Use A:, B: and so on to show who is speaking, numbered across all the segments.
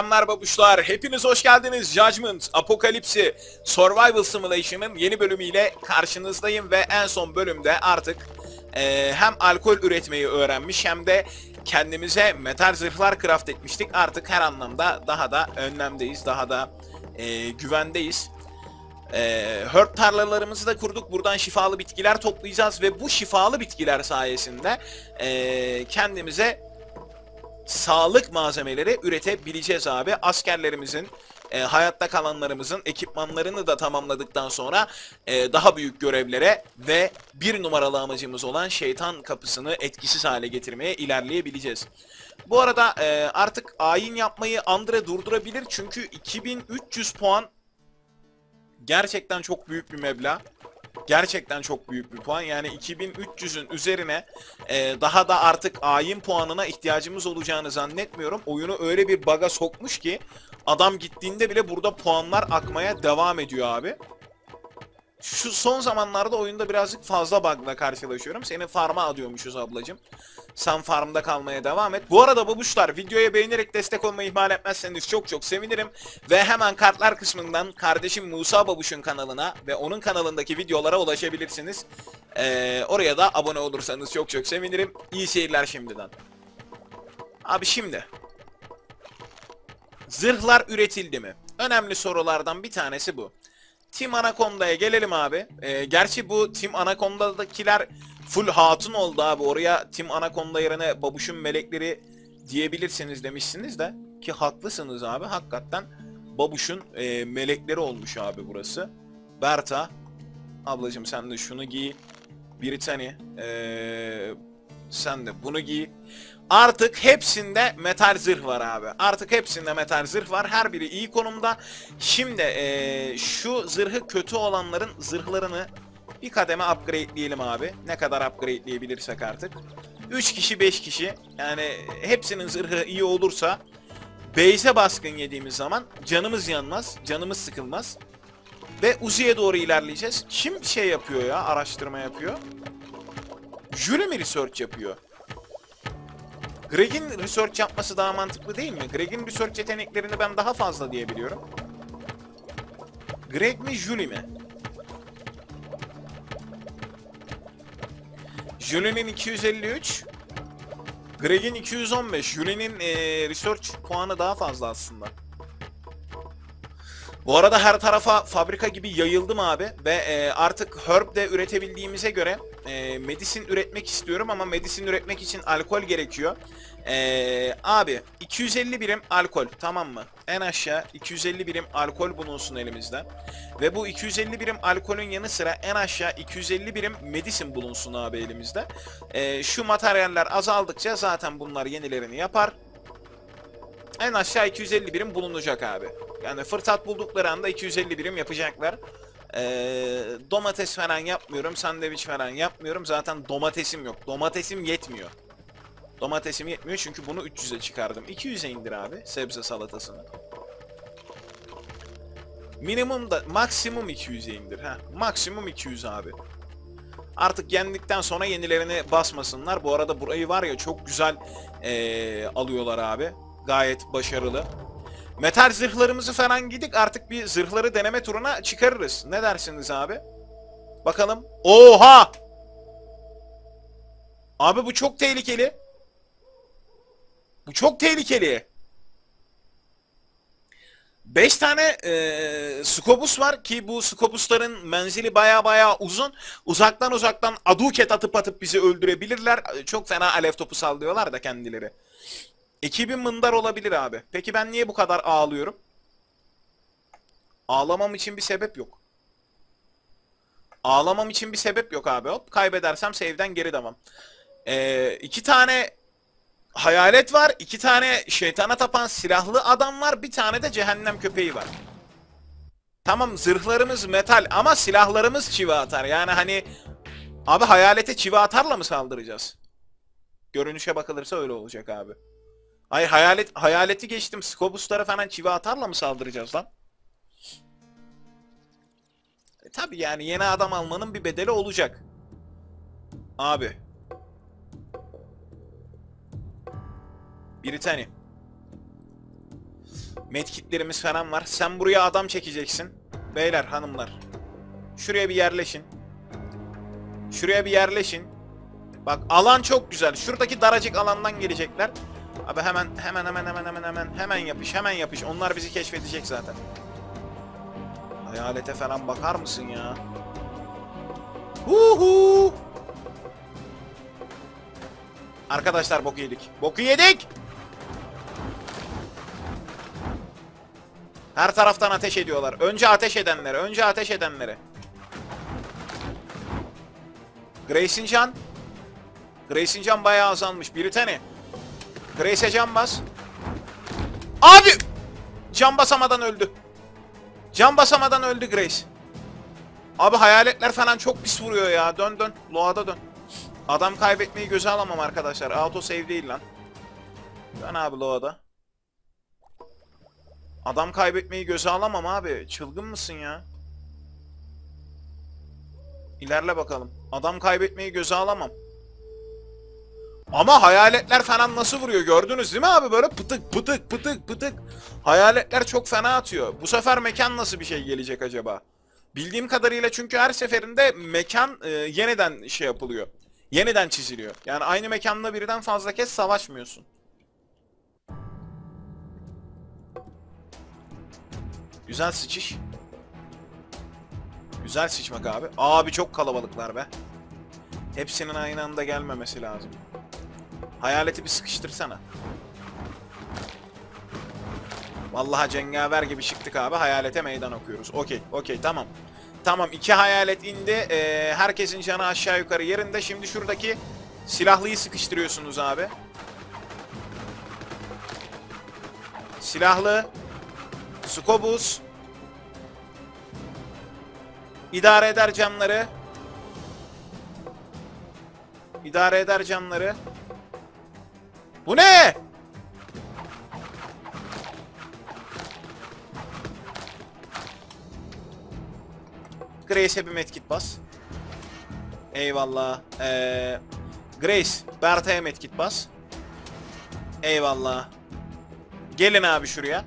A: Selamlar babuşlar. Hepiniz hoş geldiniz. Judgment, Apokalipsi, Survival Simulation'ın yeni bölümüyle karşınızdayım ve en son bölümde artık eee, hem alkol üretmeyi öğrenmiş hem de kendimize metal zırhlar craft etmiştik. Artık her anlamda daha da önlemdeyiz, daha da eee, güvendeyiz. Ee, herb tarlalarımızı da kurduk. Buradan şifalı bitkiler toplayacağız ve bu şifalı bitkiler sayesinde ee, kendimize sağlık malzemeleri üretebileceğiz abi. Askerlerimizin, e, hayatta kalanlarımızın ekipmanlarını da tamamladıktan sonra e, daha büyük görevlere ve bir numaralı amacımız olan şeytan kapısını etkisiz hale getirmeye ilerleyebileceğiz. Bu arada e, artık ayin yapmayı Andre durdurabilir çünkü 2300 puan gerçekten çok büyük bir meblağ. Gerçekten çok büyük bir puan. Yani 2300'ün üzerine e, daha da artık ayin puanına ihtiyacımız olacağını zannetmiyorum. Oyunu öyle bir baga sokmuş ki adam gittiğinde bile burada puanlar akmaya devam ediyor abi. Şu son zamanlarda oyunda birazcık fazla bug'la karşılaşıyorum. Seni farm'a alıyormuşuz ablacım. Sen farmda kalmaya devam et. Bu arada babuşlar videoya beğenerek destek olmayı ihmal etmezseniz çok çok sevinirim. Ve hemen kartlar kısmından kardeşim Musa Babuş'un kanalına ve onun kanalındaki videolara ulaşabilirsiniz. Ee, oraya da abone olursanız çok çok sevinirim. İyi seyirler şimdiden. Abi şimdi. Zırhlar üretildi mi? Önemli sorulardan bir tanesi bu. Team Anaconda'ya gelelim abi. Ee, gerçi bu Team Anaconda'dakiler full hatun oldu abi. Oraya Team Anaconda yerine babuşun melekleri diyebilirsiniz demişsiniz de. Ki haklısınız abi. Hakikaten babuşun e, melekleri olmuş abi burası. Berta. Ablacım sen de şunu giy. Brittany. Ee, sen de bunu giy. Artık hepsinde metal zırh var abi. Artık hepsinde metal zırh var. Her biri iyi konumda. Şimdi eee, şu zırhı kötü olanların zırhlarını bir kademe upgrade'leyelim abi. Ne kadar upgrade'leyebilirsek artık. 3 kişi 5 kişi. Yani hepsinin zırhı iyi olursa base'e baskın yediğimiz zaman canımız yanmaz. Canımız sıkılmaz. Ve Uzi'ye doğru ilerleyeceğiz. Kim şey yapıyor ya? Araştırma yapıyor. Jury mi research yapıyor? Greg'in research yapması daha mantıklı değil mi? Greg'in research yeteneklerini ben daha fazla diyebiliyorum. Greg mi, Julie mi? Julie'nin 253, Greg'in 215. Julie'nin eee, research puanı daha fazla aslında. Bu arada her tarafa fabrika gibi yayıldım abi ve e, artık herb de üretebildiğimize göre e, medicine üretmek istiyorum ama medicine üretmek için alkol gerekiyor. E, abi 250 birim alkol tamam mı? En aşağı 250 birim alkol bulunsun elimizde. Ve bu 250 birim alkolün yanı sıra en aşağı 250 birim medicine bulunsun abi elimizde. E, şu materyaller azaldıkça zaten bunlar yenilerini yapar. En aşağı 250 birim bulunacak abi. Yani fırsat buldukları anda 250 birim yapacaklar. Ee, domates falan yapmıyorum, sandviç falan yapmıyorum. Zaten domatesim yok. Domatesim yetmiyor. Domatesim yetmiyor çünkü bunu 300'e çıkardım. 200'e indir abi sebze salatasını. Minimum da maksimum 200'e indir. ha. Maksimum 200 abi. Artık yendikten sonra yenilerini basmasınlar. Bu arada burayı var ya çok güzel ee, alıyorlar abi. Gayet başarılı. Metal zırhlarımızı falan gidik artık bir zırhları deneme turuna çıkarırız. Ne dersiniz abi? Bakalım. Oha! Abi bu çok tehlikeli. Bu çok tehlikeli. 5 tane e, skobus var ki bu skobusların menzili baya baya uzun. Uzaktan uzaktan aduket atıp atıp bizi öldürebilirler. Çok fena alev topu sallıyorlar da kendileri. Ekibim mındar olabilir abi. Peki ben niye bu kadar ağlıyorum? Ağlamam için bir sebep yok. Ağlamam için bir sebep yok abi. Hop kaybedersem save'den geri devam. Ee, iki tane hayalet var. iki tane şeytana tapan silahlı adam var. Bir tane de cehennem köpeği var. Tamam zırhlarımız metal ama silahlarımız çivi atar. Yani hani abi hayalete çivi atarla mı saldıracağız? Görünüşe bakılırsa öyle olacak abi. Hayır hayalet hayaleti geçtim. Skobuslara falan çivi atarla mı saldıracağız lan? E, tabi yani yeni adam almanın bir bedeli olacak. Abi. Britanya. Medkitlerimiz falan var. Sen buraya adam çekeceksin. Beyler, hanımlar. Şuraya bir yerleşin. Şuraya bir yerleşin. Bak alan çok güzel. Şuradaki daracık alandan gelecekler. Abi hemen hemen hemen hemen hemen hemen hemen yapış hemen yapış. Onlar bizi keşfedecek zaten. Hayalete falan bakar mısın ya? Huhu. Arkadaşlar boku yedik. Boku yedik. Her taraftan ateş ediyorlar. Önce ateş edenlere, önce ateş edenlere. Grace'in can. Grace'in can bayağı azalmış. Britany. Grace'e can bas. Abi! Can basamadan öldü. Can basamadan öldü Grace. Abi hayaletler falan çok pis vuruyor ya. Dön dön. Loa'da dön. Adam kaybetmeyi göze alamam arkadaşlar. Auto save değil lan. Dön abi Loa'da. Adam kaybetmeyi göze alamam abi. Çılgın mısın ya? İlerle bakalım. Adam kaybetmeyi göze alamam. Ama hayaletler falan nasıl vuruyor gördünüz değil mi abi? Böyle pıtık pıtık pıtık pıtık. Hayaletler çok fena atıyor. Bu sefer mekan nasıl bir şey gelecek acaba? Bildiğim kadarıyla çünkü her seferinde mekan e, yeniden şey yapılıyor. Yeniden çiziliyor. Yani aynı mekanla birden fazla kez savaşmıyorsun. Güzel sıçış. Güzel sıçmak abi. Abi çok kalabalıklar be. Hepsinin aynı anda gelmemesi lazım. Hayaleti bir sıkıştırsana. Vallahi cengaver gibi çıktık abi. Hayalete meydan okuyoruz. Okey, okey tamam. Tamam iki hayalet indi. Ee, herkesin canı aşağı yukarı yerinde. Şimdi şuradaki silahlıyı sıkıştırıyorsunuz abi. Silahlı. Skobus. İdare eder canları. İdare eder canları. Bu ne? Grace'e bir medkit bas. Eyvallah. Ee, Grace, Berta'ya medkit bas. Eyvallah. Gelin abi şuraya.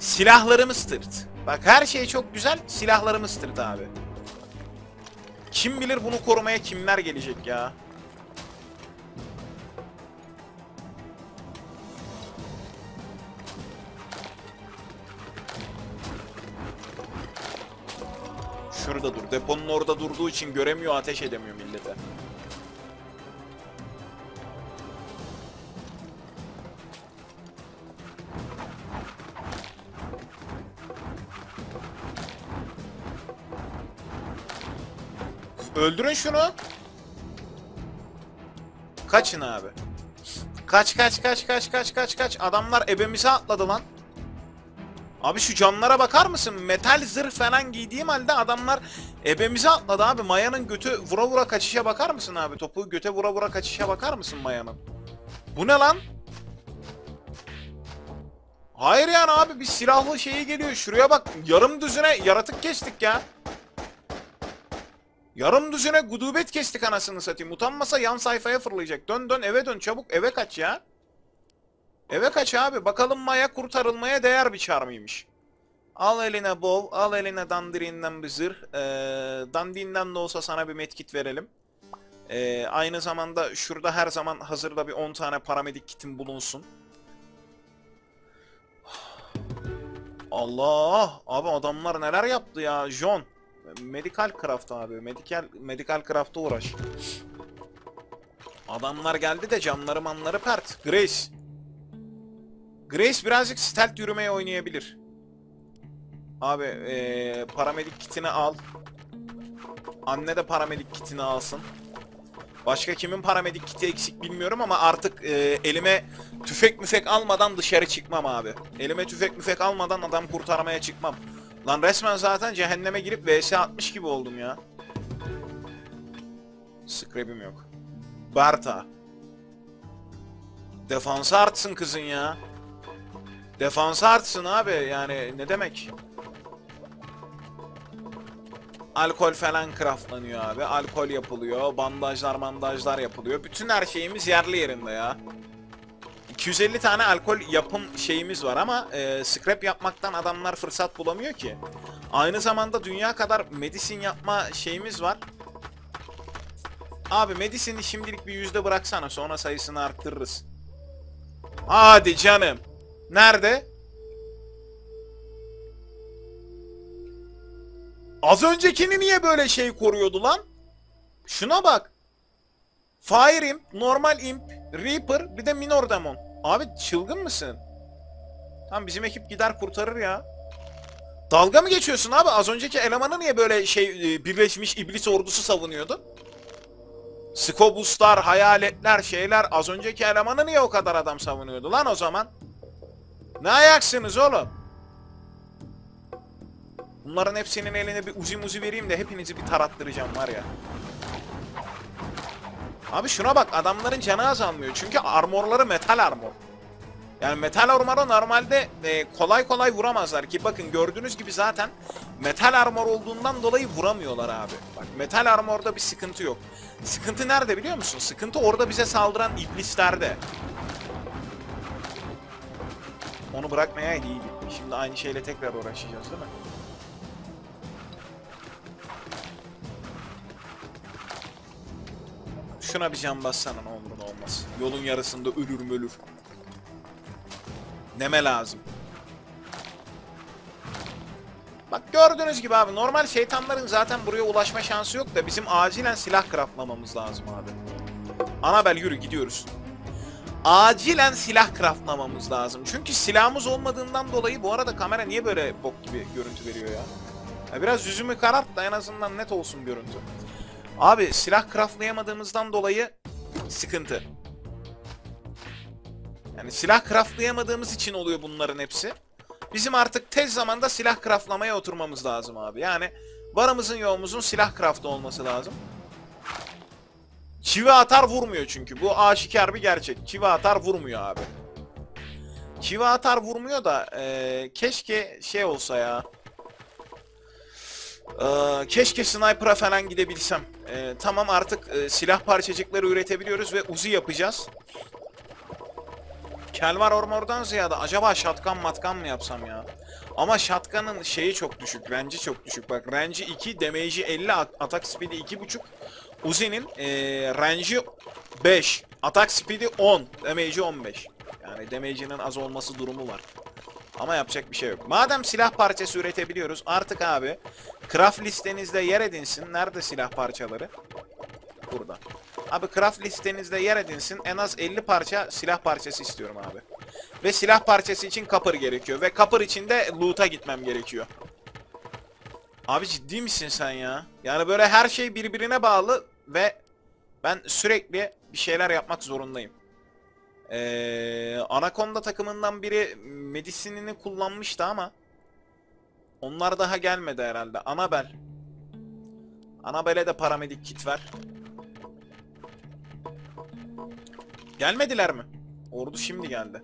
A: Silahlarımız tırt. Bak her şey çok güzel. Silahlarımız tırt abi. Kim bilir bunu korumaya kimler gelecek ya. Şurada dur. Deponun orada durduğu için göremiyor, ateş edemiyor millete. Öldürün şunu. Kaçın abi. Kaç kaç kaç kaç kaç kaç kaç. Adamlar ebemize atladı lan. Abi şu camlara bakar mısın? Metal zırh falan giydiğim halde adamlar ebemize atladı abi. Maya'nın götü vura vura kaçışa bakar mısın abi? Topu göte vura vura kaçışa bakar mısın Maya'nın? Bu ne lan? Hayır yani abi bir silahlı şeyi geliyor. Şuraya bak. Yarım düzine yaratık kestik ya. Yarım düzine gudubet kestik anasını satayım. Utanmasa yan sayfaya fırlayacak. Dön dön eve dön çabuk eve kaç ya. Eve kaç abi. Bakalım Maya kurtarılmaya değer bir çar mıymış. Al eline bol, al eline dandirinden bir zırh. Ee, dandinden de olsa sana bir medkit verelim. Ee, aynı zamanda şurada her zaman hazırda bir 10 tane paramedik kitin bulunsun. Allah! Abi adamlar neler yaptı ya John. Medical craft abi. Medical medical craft'a uğraş. Adamlar geldi de camları manları pert. Grace. Grace birazcık stealth yürümeye oynayabilir. Abi ee, paramedik kitini al. Anne de paramedik kitini alsın. Başka kimin paramedik kiti eksik bilmiyorum ama artık e, elime tüfek müfek almadan dışarı çıkmam abi. Elime tüfek müfek almadan adam kurtarmaya çıkmam. Lan resmen zaten cehenneme girip vs atmış gibi oldum ya. Scrap'im yok. Barta. Defansı artsın kızın ya. Defansı artsın abi yani ne demek? Alkol falan craftlanıyor abi. Alkol yapılıyor. Bandajlar bandajlar yapılıyor. Bütün her şeyimiz yerli yerinde ya. 250 tane alkol yapım şeyimiz var ama e, scrap yapmaktan adamlar fırsat bulamıyor ki. Aynı zamanda dünya kadar medisin yapma şeyimiz var. Abi medisini şimdilik bir yüzde bıraksana sonra sayısını arttırırız. Hadi canım. Nerede? Az öncekini niye böyle şey koruyordu lan? Şuna bak. Fire Imp, Normal Imp, Reaper bir de Minor Demon. Abi çılgın mısın? Tamam bizim ekip gider kurtarır ya. Dalga mı geçiyorsun abi? Az önceki elemanı niye böyle şey e, birleşmiş iblis ordusu savunuyordu? Skobuslar, hayaletler, şeyler az önceki elemanı niye o kadar adam savunuyordu lan o zaman? Ne ayaksınız oğlum? Bunların hepsinin eline bir uzi muzi vereyim de hepinizi bir tarattıracağım var ya. Abi şuna bak adamların canı azalmıyor. Çünkü armorları metal armor. Yani metal armor'u normalde e, kolay kolay vuramazlar ki bakın gördüğünüz gibi zaten metal armor olduğundan dolayı vuramıyorlar abi. Bak metal armorda bir sıkıntı yok. Sıkıntı nerede biliyor musun? Sıkıntı orada bize saldıran iblislerde. Onu bırakmaya iyiydi. Şimdi aynı şeyle tekrar uğraşacağız değil mi? Şuna bir can bassana ne olur ne olmaz. Yolun yarısında ölür mü ölür. Neme lazım. Bak gördüğünüz gibi abi normal şeytanların zaten buraya ulaşma şansı yok da bizim acilen silah craftlamamız lazım abi. Anabel yürü gidiyoruz. Acilen silah craftlamamız lazım. Çünkü silahımız olmadığından dolayı bu arada kamera niye böyle bok gibi görüntü veriyor ya? ya biraz yüzümü karart da en azından net olsun görüntü. Abi silah craftlayamadığımızdan dolayı sıkıntı. Yani silah craftlayamadığımız için oluyor bunların hepsi. Bizim artık tez zamanda silah craftlamaya oturmamız lazım abi. Yani varımızın yoğumuzun silah craftı olması lazım. Çivi atar vurmuyor çünkü. Bu aşikar bir gerçek. Çivi atar vurmuyor abi. Çivi atar vurmuyor da ee, keşke şey olsa ya. Ee, keşke sniper'a falan gidebilsem. Ee, tamam artık e, silah parçacıkları üretebiliyoruz ve uzi yapacağız. Kelvar Ormor'dan ziyade acaba şatkan matkan mı yapsam ya? Ama şatkanın şeyi çok düşük, range'i çok düşük. Bak range'i 2, damage'i 50, at- atak speed'i 2.5. Uzi'nin e, range'i 5, atak speed'i 10, damage'i 15. Yani damage'inin az olması durumu var. Ama yapacak bir şey yok. Madem silah parçası üretebiliyoruz artık abi craft listenizde yer edinsin. Nerede silah parçaları? Burada. Abi craft listenizde yer edinsin. En az 50 parça silah parçası istiyorum abi. Ve silah parçası için kapır gerekiyor. Ve kapır için de loot'a gitmem gerekiyor. Abi ciddi misin sen ya? Yani böyle her şey birbirine bağlı ve ben sürekli bir şeyler yapmak zorundayım. Ee, Anaconda takımından biri medisinini kullanmıştı ama onlar daha gelmedi herhalde. Anabel. Anabel'e de paramedik kit ver. Gelmediler mi? Ordu şimdi geldi.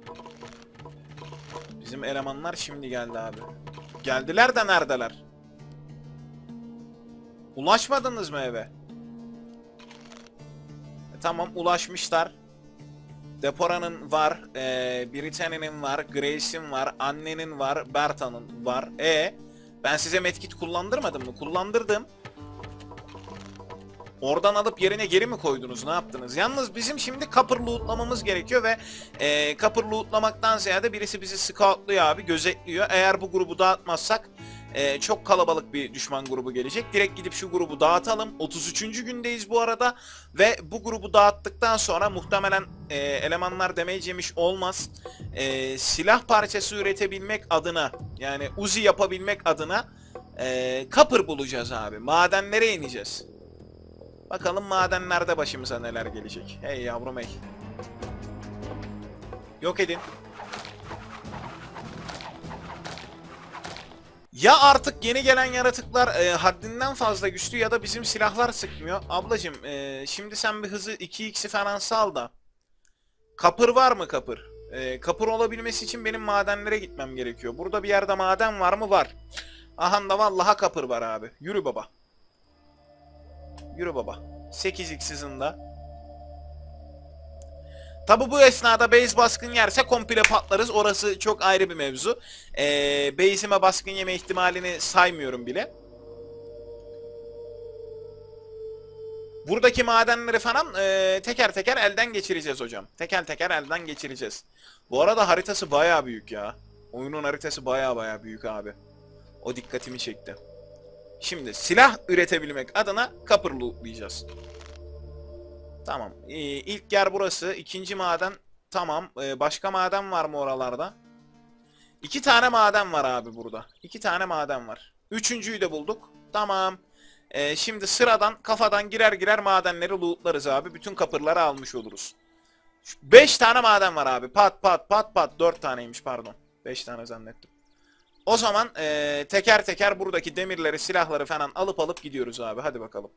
A: Bizim elemanlar şimdi geldi abi. Geldiler de neredeler? Ulaşmadınız mı eve? Tamam ulaşmışlar. Depora'nın var, e, Britanny'nin var, Grace'in var, annenin var, Berta'nın var. E ben size medkit kullandırmadım mı? Kullandırdım. Oradan alıp yerine geri mi koydunuz? Ne yaptınız? Yalnız bizim şimdi Copper lootlamamız gerekiyor ve e, Copper lootlamaktan ziyade birisi bizi scoutluyor abi, gözetliyor. Eğer bu grubu dağıtmazsak e, çok kalabalık bir düşman grubu gelecek. Direkt gidip şu grubu dağıtalım. 33. gündeyiz bu arada ve bu grubu dağıttıktan sonra muhtemelen e, elemanlar damage olmaz. E, silah parçası üretebilmek adına yani Uzi yapabilmek adına e, Copper bulacağız abi. Madenlere ineceğiz. Bakalım madenlerde başımıza neler gelecek. Hey yavrum hey. Yok edin. Ya artık yeni gelen yaratıklar e, haddinden fazla güçlü ya da bizim silahlar sıkmıyor. Ablacım e, şimdi sen bir hızı 2x'i falan sal da. Kapır var mı kapır? E, kapır olabilmesi için benim madenlere gitmem gerekiyor. Burada bir yerde maden var mı? Var. Aha da vallaha kapır var abi. Yürü baba. Yürü baba. 8x hızında. Tabi bu esnada base baskın yerse komple patlarız. Orası çok ayrı bir mevzu. Ee, base'ime baskın yeme ihtimalini saymıyorum bile. Buradaki madenleri falan e, teker teker elden geçireceğiz hocam. Teker teker elden geçireceğiz. Bu arada haritası baya büyük ya. Oyunun haritası baya baya büyük abi. O dikkatimi çekti. Şimdi silah üretebilmek adına kapır lootlayacağız. Tamam. Ee, ilk yer burası. İkinci maden tamam. Ee, başka maden var mı oralarda? İki tane maden var abi burada. İki tane maden var. Üçüncüyü de bulduk. Tamam. Ee, şimdi sıradan kafadan girer girer madenleri lootlarız abi. Bütün kapırları almış oluruz. Şu Beş tane maden var abi. Pat pat pat pat. Dört taneymiş pardon. Beş tane zannettim. O zaman ee, teker teker buradaki demirleri, silahları falan alıp alıp gidiyoruz abi. Hadi bakalım.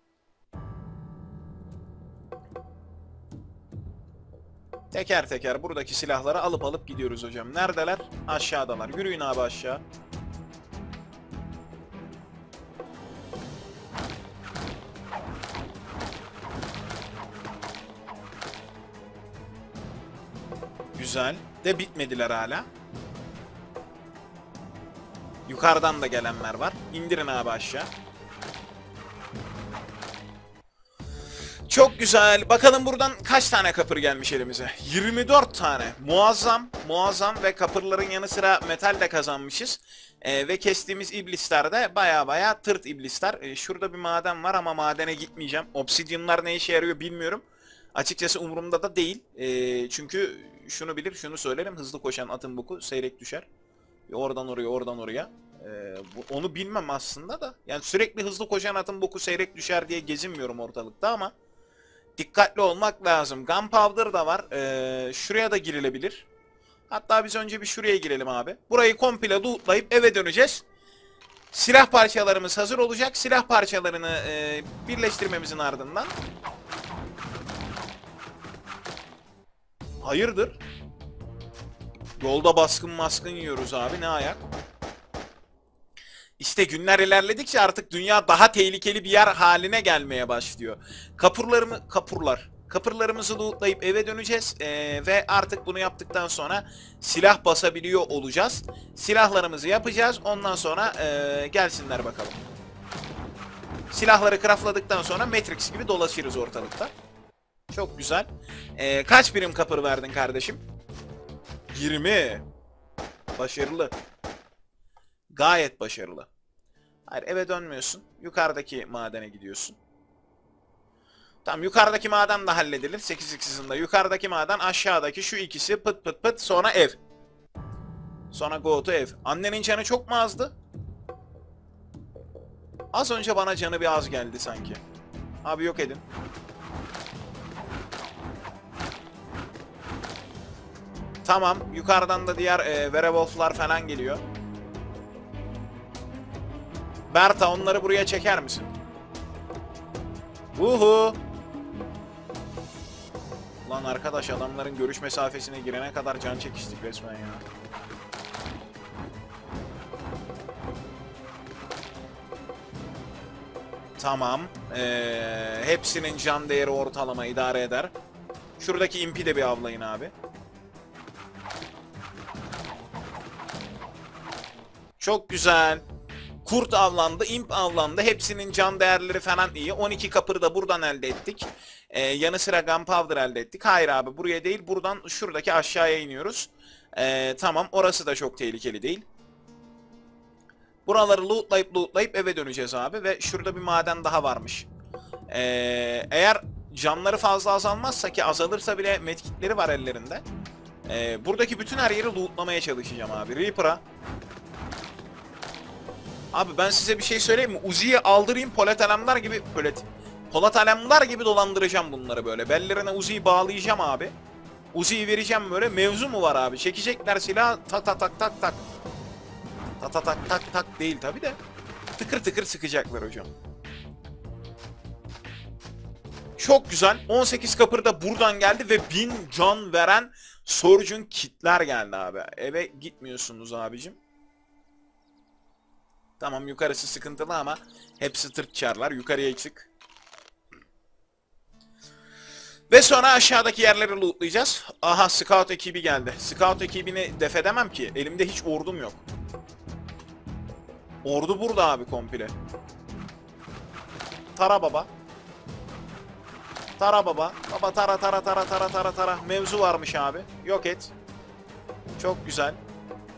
A: Teker teker buradaki silahları alıp alıp gidiyoruz hocam. Neredeler? Aşağıdalar. Yürüyün abi aşağı. Güzel. De bitmediler hala. Yukarıdan da gelenler var. İndirin abi aşağı. Çok güzel. Bakalım buradan kaç tane kapır gelmiş elimize? 24 tane. Muazzam, muazzam ve kapırların yanı sıra metal de kazanmışız. Ee, ve kestiğimiz iblisler de baya baya tırt iblisler. Ee, şurada bir maden var ama madene gitmeyeceğim. Obsidyanlar ne işe yarıyor bilmiyorum. Açıkçası umurumda da değil. Ee, çünkü şunu bilir, şunu söylerim. Hızlı koşan atın boku seyrek düşer. Oradan oraya, oradan oraya. Ee, bu, onu bilmem aslında da. Yani sürekli hızlı koşan atın boku seyrek düşer diye gezinmiyorum ortalıkta ama dikkatli olmak lazım. Gunpowder da var. Ee, şuraya da girilebilir. Hatta biz önce bir şuraya girelim abi. Burayı komple lootlayıp eve döneceğiz. Silah parçalarımız hazır olacak. Silah parçalarını e, birleştirmemizin ardından. Hayırdır? Yolda baskın maskın yiyoruz abi ne ayak? İşte günler ilerledikçe artık dünya daha tehlikeli bir yer haline gelmeye başlıyor. Kapurlarımı kapurlar. Kapırlarımızı lootlayıp eve döneceğiz ee, ve artık bunu yaptıktan sonra silah basabiliyor olacağız. Silahlarımızı yapacağız. Ondan sonra ee, gelsinler bakalım. Silahları craftladıktan sonra Matrix gibi dolaşırız ortalıkta. Çok güzel. Ee, kaç birim kapır verdin kardeşim? 20. Başarılı. Gayet başarılı. Hayır eve dönmüyorsun. Yukarıdaki madene gidiyorsun. Tamam yukarıdaki maden de halledilir. 8 x'inde. Yukarıdaki maden aşağıdaki şu ikisi pıt pıt pıt sonra ev. Sonra go to ev. Annenin canı çok mu azdı? Az önce bana canı bir az geldi sanki. Abi yok edin. Tamam. Yukarıdan da diğer e, werewolf'lar falan geliyor. Berta onları buraya çeker misin? Uhu. Lan arkadaş adamların görüş mesafesine girene kadar can çekiştik resmen ya. Tamam. Ee, hepsinin can değeri ortalama idare eder. Şuradaki impi de bir avlayın abi. Çok güzel. Kurt avlandı, imp avlandı. Hepsinin can değerleri falan iyi. 12 kapırı da buradan elde ettik. Ee, yanı sıra gunpowder elde ettik. Hayır abi buraya değil buradan şuradaki aşağıya iniyoruz. Ee, tamam orası da çok tehlikeli değil. Buraları lootlayıp lootlayıp eve döneceğiz abi. Ve şurada bir maden daha varmış. Ee, eğer canları fazla azalmazsa ki azalırsa bile medkitleri var ellerinde. Ee, buradaki bütün her yeri lootlamaya çalışacağım abi. Reaper'a Abi ben size bir şey söyleyeyim mi? Uzi'yi aldırayım Polat Alemdar gibi Polat Polat Alemdar gibi dolandıracağım bunları böyle. Bellerine Uzi'yi bağlayacağım abi. Uzi'yi vereceğim böyle. Mevzu mu var abi? Çekecekler silah tak tak tak tak tak. Tak tak tak tak tak değil tabi de. Tıkır tıkır sıkacaklar hocam. Çok güzel. 18 kapır da buradan geldi ve 1000 can veren Surgeon kitler geldi abi. Eve gitmiyorsunuz abicim. Tamam yukarısı sıkıntılı ama hepsi tırt çarlar. Yukarıya çık. Ve sonra aşağıdaki yerleri lootlayacağız. Aha scout ekibi geldi. Scout ekibini def edemem ki. Elimde hiç ordum yok. Ordu burada abi komple. Tara baba. Tara baba. Baba tara tara tara tara tara tara. Mevzu varmış abi. Yok et. Çok güzel.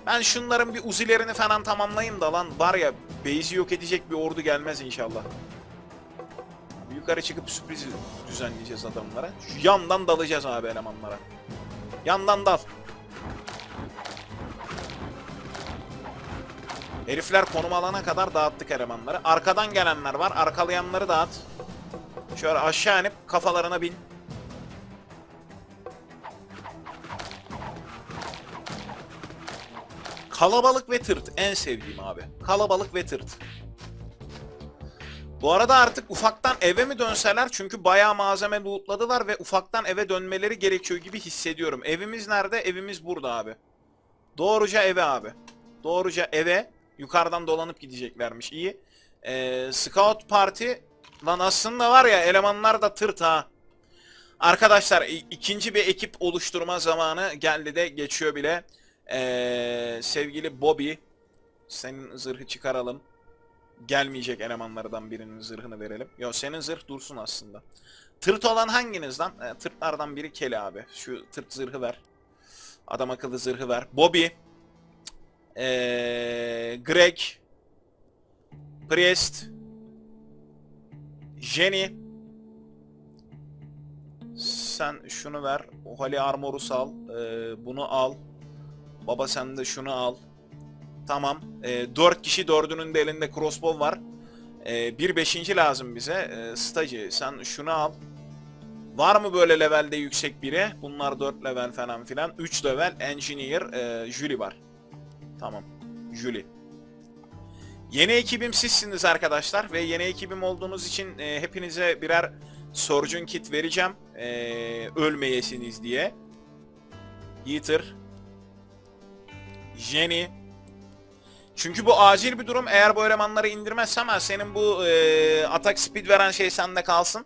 A: Ben şunların bir uzilerini falan tamamlayayım da lan var ya base'i yok edecek bir ordu gelmez inşallah. Yukarı çıkıp sürpriz düzenleyeceğiz adamlara. Şu yandan dalacağız abi elemanlara. Yandan dal. Herifler konum alana kadar dağıttık elemanları. Arkadan gelenler var. Arkalayanları dağıt. Şöyle aşağı inip kafalarına bin. Kalabalık ve tırt. En sevdiğim abi. Kalabalık ve tırt. Bu arada artık ufaktan eve mi dönseler çünkü bayağı malzeme lootladılar ve ufaktan eve dönmeleri gerekiyor gibi hissediyorum. Evimiz nerede? Evimiz burada abi. Doğruca eve abi. Doğruca eve. Yukarıdan dolanıp gideceklermiş. İyi. Ee, Scout Party lan aslında var ya elemanlar da tırt ha. Arkadaşlar ikinci bir ekip oluşturma zamanı geldi de geçiyor bile. Ee, sevgili Bobby senin zırhı çıkaralım. Gelmeyecek elemanlardan birinin zırhını verelim. Yo senin zırh dursun aslında. Tırt olan hanginiz lan? E, tırtlardan biri Kelly abi. Şu tırt zırhı ver. Adam akıllı zırhı ver. Bobby. Ee, Greg. Priest. Jenny. Sen şunu ver. Holy Armor'u sal. Ee, bunu al. Baba sen de şunu al. Tamam. E, 4 kişi dördünün de elinde crossbow var. E, bir beşinci lazım bize. E, stajı sen şunu al. Var mı böyle levelde yüksek biri? Bunlar 4 level falan filan. 3 level engineer e, Julie var. Tamam. Julie. Yeni ekibim sizsiniz arkadaşlar ve yeni ekibim olduğunuz için e, hepinize birer Surgeon kit vereceğim. E, ölmeyesiniz diye. Yeeter. Jenny. Çünkü bu acil bir durum. Eğer bu elemanları indirmezsem ha, senin bu e, atak speed veren şey sende kalsın.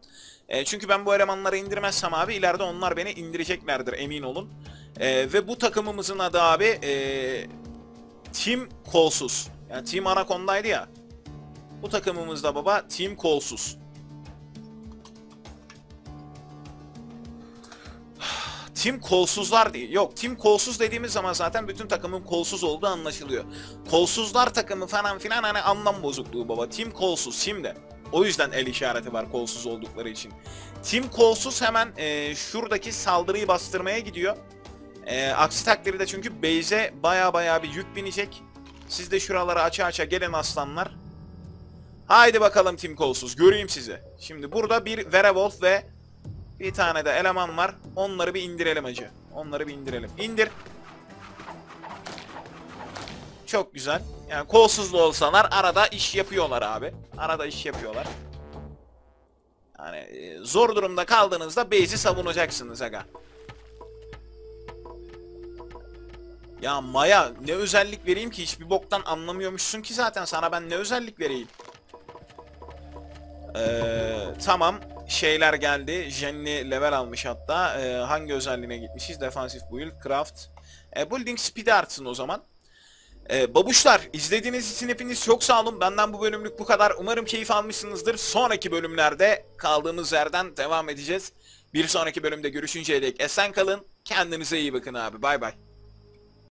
A: E, çünkü ben bu elemanları indirmezsem abi ileride onlar beni indireceklerdir emin olun. E, ve bu takımımızın adı abi e, Team Kolsuz. Yani Team Anaconda'ydı ya. Bu takımımızda baba Team Kolsuz. Tim kolsuzlar değil. Yok tim kolsuz dediğimiz zaman zaten bütün takımın kolsuz olduğu anlaşılıyor. Kolsuzlar takımı falan filan hani anlam bozukluğu baba. Tim kolsuz şimdi. O yüzden el işareti var kolsuz oldukları için. Tim kolsuz hemen e, şuradaki saldırıyı bastırmaya gidiyor. E, aksi takdirde çünkü base'e baya baya bir yük binecek. Siz de şuraları aça aça gelin aslanlar. Haydi bakalım Tim kolsuz göreyim sizi. Şimdi burada bir Werewolf ve bir tane de eleman var. Onları bir indirelim acı. Onları bir indirelim. İndir. Çok güzel. Yani kolsuz da olsalar arada iş yapıyorlar abi. Arada iş yapıyorlar. Yani e, zor durumda kaldığınızda base'i savunacaksınız aga. Ya Maya ne özellik vereyim ki hiçbir boktan anlamıyormuşsun ki zaten sana ben ne özellik vereyim. Ee, tamam şeyler geldi. Jenny level almış hatta. Ee, hangi özelliğine gitmişiz? Defensive build, craft. Ee, building speed artsın o zaman. Ee, babuşlar izlediğiniz için hepiniz çok sağ olun. Benden bu bölümlük bu kadar. Umarım keyif almışsınızdır. Sonraki bölümlerde kaldığımız yerden devam edeceğiz. Bir sonraki bölümde görüşünceye dek esen kalın. Kendinize iyi bakın abi. Bay bay.